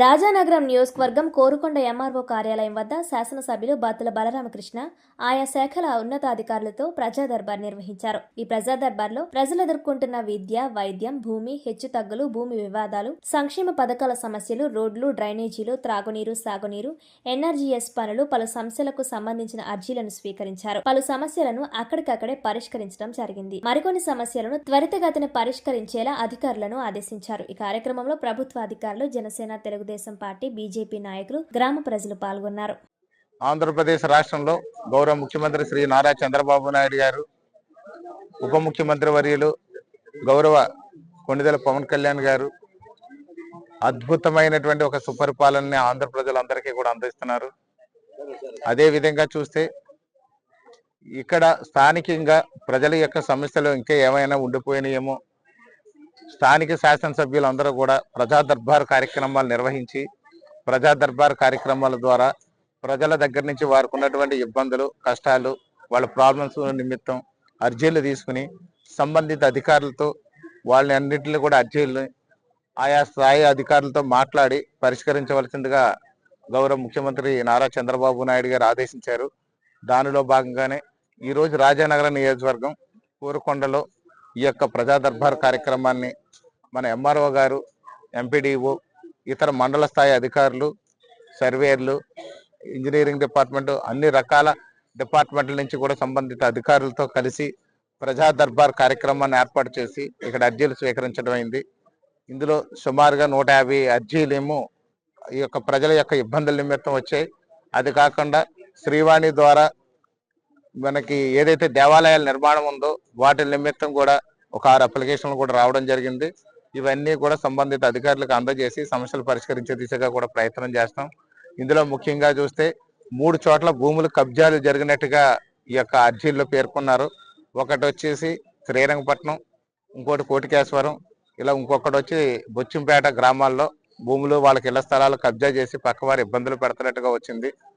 రాజానగరం నియోజకవర్గం కోరుకొండ ఎంఆర్ఓ కార్యాలయం వద్ద శాసనసభ్యులు బత్తుల బలరామకృష్ణ ఆయా శాఖల ఉన్నతాధికారులతో ప్రజా దర్బార్ నిర్వహించారు. ఈ ప్రజా దర్బార్లో ప్రజలు ఎదుర్కొంటున్న విద్య వైద్యం భూమి హెచ్చుతగ్గులు భూమి వివాదాలు సంక్షేమ పథకాల సమస్యలు రోడ్లు డ్రైనేజీలు త్రాగునీరు సాగునీరు ఎన్ఆర్జీఎస్ పనులు పలు సమస్యలకు సంబంధించిన అర్జీలను స్వీకరించారు. పలు సమస్యలను అక్కడికక్కడే పరిష్కరించడం జరిగింది. మరికొన్ని సమస్యలను త్వరితగతిన పరిష్కరించేలా అధికారులను ఆదేశించారు. ఈ కార్యక్రమంలో ప్రభుత్వ అధికారులు జనసేన తెలుగుదేశం పార్టీ బీజేపీ నాయకులు గ్రామ ప్రజలు పాల్గొన్నారు. ఆంధ్రప్రదేశ్ రాష్ట్రంలో గౌరవ ముఖ్యమంత్రి శ్రీ నారా చంద్రబాబు నాయుడు గారు ఉప ముఖ్యమంత్రి వర్యులు గౌరవ కొణిదెల పవన్ కళ్యాణ్ గారు అద్భుతమైనటువంటి ఒక సుపరిపాలనని ఆంధ్ర ప్రజలందరికీ కూడా అందిస్తున్నారు. అదే విధంగా చూస్తే ఇక్కడ స్థానికంగా ప్రజల యొక్క సమస్యలు ఇంకా ఏమైనా ఉండిపోయినాయేమో స్థానిక శాసనసభ్యులందరూ కూడా ప్రజా దర్బార్ కార్యక్రమాలు నిర్వహించి ప్రజా దర్బార్ కార్యక్రమాల ద్వారా ప్రజల దగ్గర నుంచి వారికి ఉన్నటువంటి ఇబ్బందులు కష్టాలు వాళ్ళ ప్రాబ్లమ్స్ నిమిత్తం అర్జీలు తీసుకుని సంబంధిత అధికారులతో వాళ్ళని అన్నింటిని కూడా అర్జీలు ఆయా స్థాయి అధికారులతో మాట్లాడి పరిష్కరించవలసిందిగా గౌరవ ముఖ్యమంత్రి నారా చంద్రబాబు నాయుడు గారు ఆదేశించారు. దానిలో భాగంగానే ఈ రోజు రాజానగరం నియోజకవర్గం కూరకొండలో ఈ యొక్క ప్రజా దర్బార్ కార్యక్రమాన్ని మన ఎంఆర్ఓ గారు ఎంపీడీఓ ఇతర మండల స్థాయి అధికారులు సర్వేయర్లు ఇంజనీరింగ్ డిపార్ట్మెంట్ అన్ని రకాల డిపార్ట్మెంట్ల నుంచి కూడా సంబంధిత అధికారులతో కలిసి ప్రజా దర్బార్ కార్యక్రమాన్ని ఏర్పాటు చేసి ఇక్కడ అర్జీలు స్వీకరించడం అయింది. ఇందులో సుమారుగా నూట యాభై అర్జీలేమో ఈ యొక్క ప్రజల యొక్క ఇబ్బందుల నిమిత్తం వచ్చాయి. అది కాకుండా శ్రీవాణి ద్వారా మనకి ఏదైతే దేవాలయాల నిర్మాణం ఉందో వాటి నిమిత్తం కూడా ఒక ఆరు అప్లికేషన్లు కూడా రావడం జరిగింది. ఇవన్నీ కూడా సంబంధిత అధికారులకు అందజేసి సమస్యలు పరిష్కరించే దిశగా కూడా ప్రయత్నం చేస్తాం. ఇందులో ముఖ్యంగా చూస్తే మూడు చోట్ల భూములు కబ్జాలు జరిగినట్టుగా ఈ యొక్క అర్జీల్లో పేర్కొన్నారు. ఒకటి వచ్చేసి శ్రీరంగపట్నం ఇంకోటి కోటికేశ్వరం ఇలా ఇంకొకటి వచ్చి బొచ్చింపేట గ్రామాల్లో భూములు వాళ్ళకి ఇళ్ళ స్థలాలు కబ్జా చేసి పక్కవారి ఇబ్బందులు పెడుతున్నట్టుగా వచ్చింది.